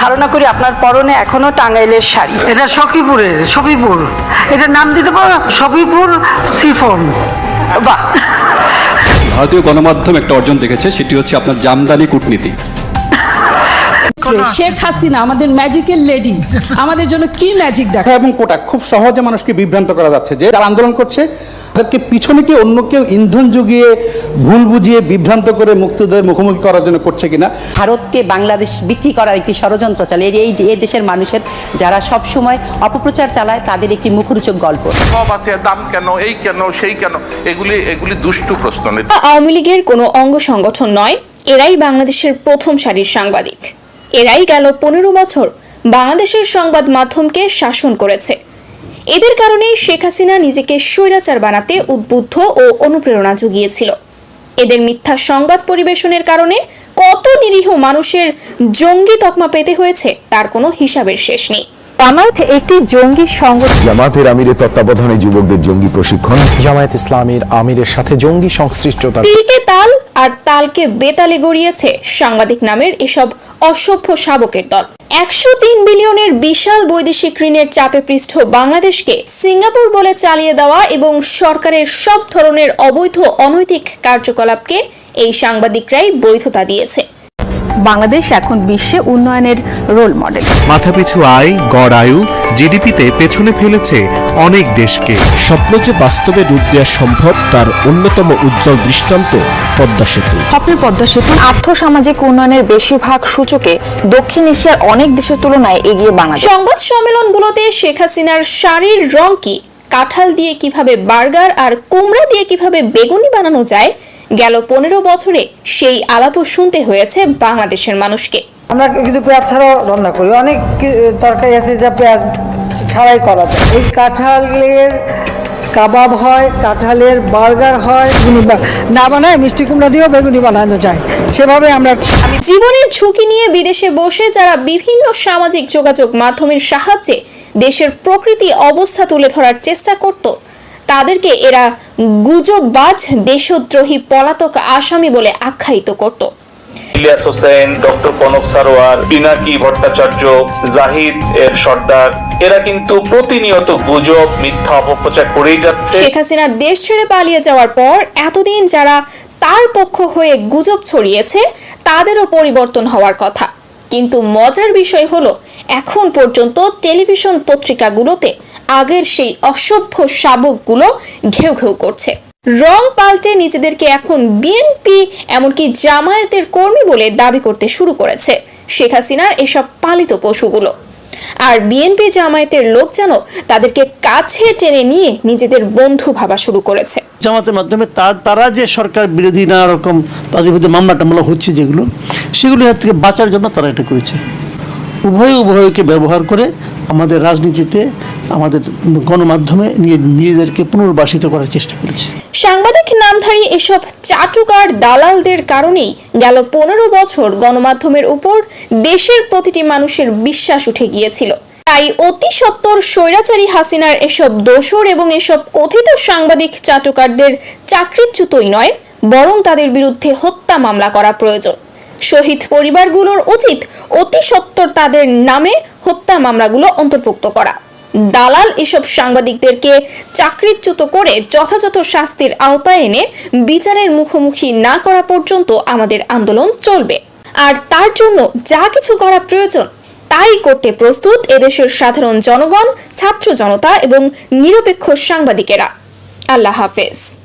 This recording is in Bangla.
ধারণা করি আপনার পরনে এখনও টাঙ্গাইলের শাড়ি। এটা সখীপুরের সফিপুর এটার নাম দিতে পারো? সফিপুর সিফন। বাহ। ভারতীয় গণমাধ্যম একটা অর্জন দেখেছে সেটি হচ্ছে আপনার জামদানি কূটনীতি। শেখ হাসিনা আমাদের ম্যাজিক্যাল লেডি আমাদের জন্য কি ম্যাজিক দেখ। কথা এবং কোটা খুব সহজে মানুষকে বিভ্রান্ত করা যাচ্ছে যে যারা আন্দোলন করছে তাদেরকে পিছনে কি অন্য কেউ ইন্ধন জুগিয়ে ভুল বুঝিয়ে বিভ্রান্ত করে মুক্তিদের মুখোমুখি করার জন্য করছে কিনা? ভারতকে বাংলাদেশ বিক্রি করার একটি ষড়যন্ত্র চলে এই যে এই দেশের মানুষের যারা সব সময় অপপ্রচার চালায় তাদের একটি মুখরোচক গল্প। সব আছে দাম কেন এই কেন সেই কেন এগুলি এগুলি দুষ্টু প্রশ্ন। আওয়ামী লীগের কোনো অঙ্গ সংগঠন নয় এরাই বাংলাদেশের প্রথম সারির সাংবাদিক। এরাই গেল পনেরো বছর বাংলাদেশের সংবাদ মাধ্যমকে শাসন করেছে। এদের কারণেই শেখ হাসিনা নিজেকে স্বৈরাচার বানাতে উদ্বুদ্ধ ও অনুপ্রেরণা জুগিয়েছিল। এদের মিথ্যা সংবাদ পরিবেশনের কারণে কত নিরীহ মানুষের জঙ্গি তকমা পেতে হয়েছে তার কোনো হিসাবের শেষ নেই। জামায়াত একটি জঙ্গি সংগঠন। জামাতের আমিরের তত্ত্বাবধানে যুবকদের জঙ্গি প্রশিক্ষণ। জামায়াত ইসলামীর আমিরের সাথে জঙ্গি সংশ্লিষ্টতা তিলকে তাল আর তালকে বেতালে গড়িয়েছে সাংবাদিক নামের এসব অসভ্য শাবকের দল। একশো তিন বিলিয়নের বিশাল বৈদেশিক ঋণের চাপে পৃষ্ঠ বাংলাদেশকে সিঙ্গাপুর বলে চালিয়ে দেওয়া এবং সরকারের সব ধরনের অবৈধ অনৈতিক কার্যকলাপকে এই সাংবাদিকরাই বৈধতা দিয়েছে। বাংলাদেশ এখন বিশ্বে উন্নয়নের রোল মডেল মাথাপিছু আয় গড় আয়ু জিডিপিতে পেছনে ফেলেছে অনেক দেশকে। স্বপ্ন যে বাস্তবে রূপ দেওয়া সম্ভব তার অন্যতম উজ্জ্বল দৃষ্টান্ত পদ্মা সেতু। সফল পদ্মা সেতু আর্থসামাজিক উন্নয়নের বেশিরভাগ সূচকে দক্ষিণ এশিয়ার অনেক দেশের তুলনায় এগিয়ে বাংলাদেশ। সংবাদ সম্মেলনগুলোতে শেখ হাসিনার শাড়ির রং কি? কাঁঠাল দিয়ে কীভাবে বার্গার আর কুমড়া দিয়ে কীভাবে বেগুনি বানানো যায়? গেল পনেরো বছরে সেই আলাপও শুনতে হয়েছে বাংলাদেশের মানুষকে। আমরা কিন্তু পেঁয়াজ ছাড়াও রান্না করি। অনেক তরকারি আছে যা পেঁয়াজ ছাড়াই করা যায়। এই কাঁঠালের কাবাব হয় কাঁঠালের বার্গার হয় না বানায় মিষ্টি কুমড়া দিয়েও বেগুনি বানানো যায়। সেভাবে আমরা জীবনের ঝুঁকি নিয়ে বিদেশে বসে যারা বিভিন্ন সামাজিক যোগাযোগ মাধ্যমের সাহায্যে দেশের প্রকৃতি অবস্থা তুলে ধরার চেষ্টা করত তাদেরকে এরা গুজববাজ দেশদ্রোহী পলাতক আসামি বলে আখ্যায়িত করত। ইলিয়াস হোসেন ডক্টর কনক সারোয়ার পিনাকি ভট্টাচার্য জাহিদ এর সর্দার এরা কিন্তু প্রতিনিয়ত গুজব মিথ্যা অপপ্রচার করেই যাচ্ছে। শেখ হাসিনা দেশ ছেড়ে পালিয়ে যাওয়ার পর এতদিন যারা তার পক্ষ হয়ে গুজব ছড়িয়েছে তাদেরও পরিবর্তন হওয়ার কথা। কিন্তু মজার বিষয় হলো এখন পর্যন্ত টেলিভিশন পত্রিকাগুলোতে আগের সেই অসভ্য শাবকগুলো ঘেউ ঘেউ করছে। রং পাল্টে নিজেদেরকে এখন বিএনপি এমনকি জামায়াতের কর্মী বলে দাবি করতে শুরু করেছে শেখ হাসিনার এসব পালিত পশুগুলো। আর বিএনপি জামায়াতের লোক যেন তাদেরকে কাছে টেনে নিয়ে নিজেদের বন্ধু ভাবা শুরু করেছে। জামাতের মাধ্যমে তারা যে সরকার বিরোধী নানা রকম তাদের বিরুদ্ধে মামলা টামলা হচ্ছে যেগুলো, সেগুলো থেকে বাঁচার জন্য তারা এটা করেছে। উভয় উভয়কে ব্যবহার করে আমাদের রাজনীতিতে, আমাদের গণমাধ্যমে নিজেদেরকে পুনর্বাসিত করার চেষ্টা করেছে। সাংবাদিক নামধারী এসব চাটুকার দালালদের কারণেই গেল পনেরো বছর গণমাধ্যমের উপর দেশের প্রতিটি মানুষের বিশ্বাস উঠে গিয়েছিল। তাই অতি সত্বর স্বৈরাচারী হাসিনার এসব দোসর এবং এসব কথিত সাংবাদিক চাটুকারদের চাকরিচ্যুতই নয়, বরং তাদের বিরুদ্ধে হত্যা মামলা করা প্রয়োজন। শহীদ পরিবারগুলোর উচিত অতি সত্বর তাদের নামে হত্যা মামলাগুলো অন্তর্ভুক্ত করা। দালাল এসব সাংবাদিকদেরকে চাকরিচ্যুত করে যথাযথ শাস্তির আওতায় এনে বিচারের মুখোমুখি না করা পর্যন্ত আমাদের আন্দোলন চলবে। আর তার জন্য যা কিছু করা প্রয়োজন, তাই করতে প্রস্তুত এদেশের সাধারণ জনগণ, ছাত্র জনতা এবং নিরপেক্ষ সাংবাদিকেরা। আল্লাহ হাফেজ।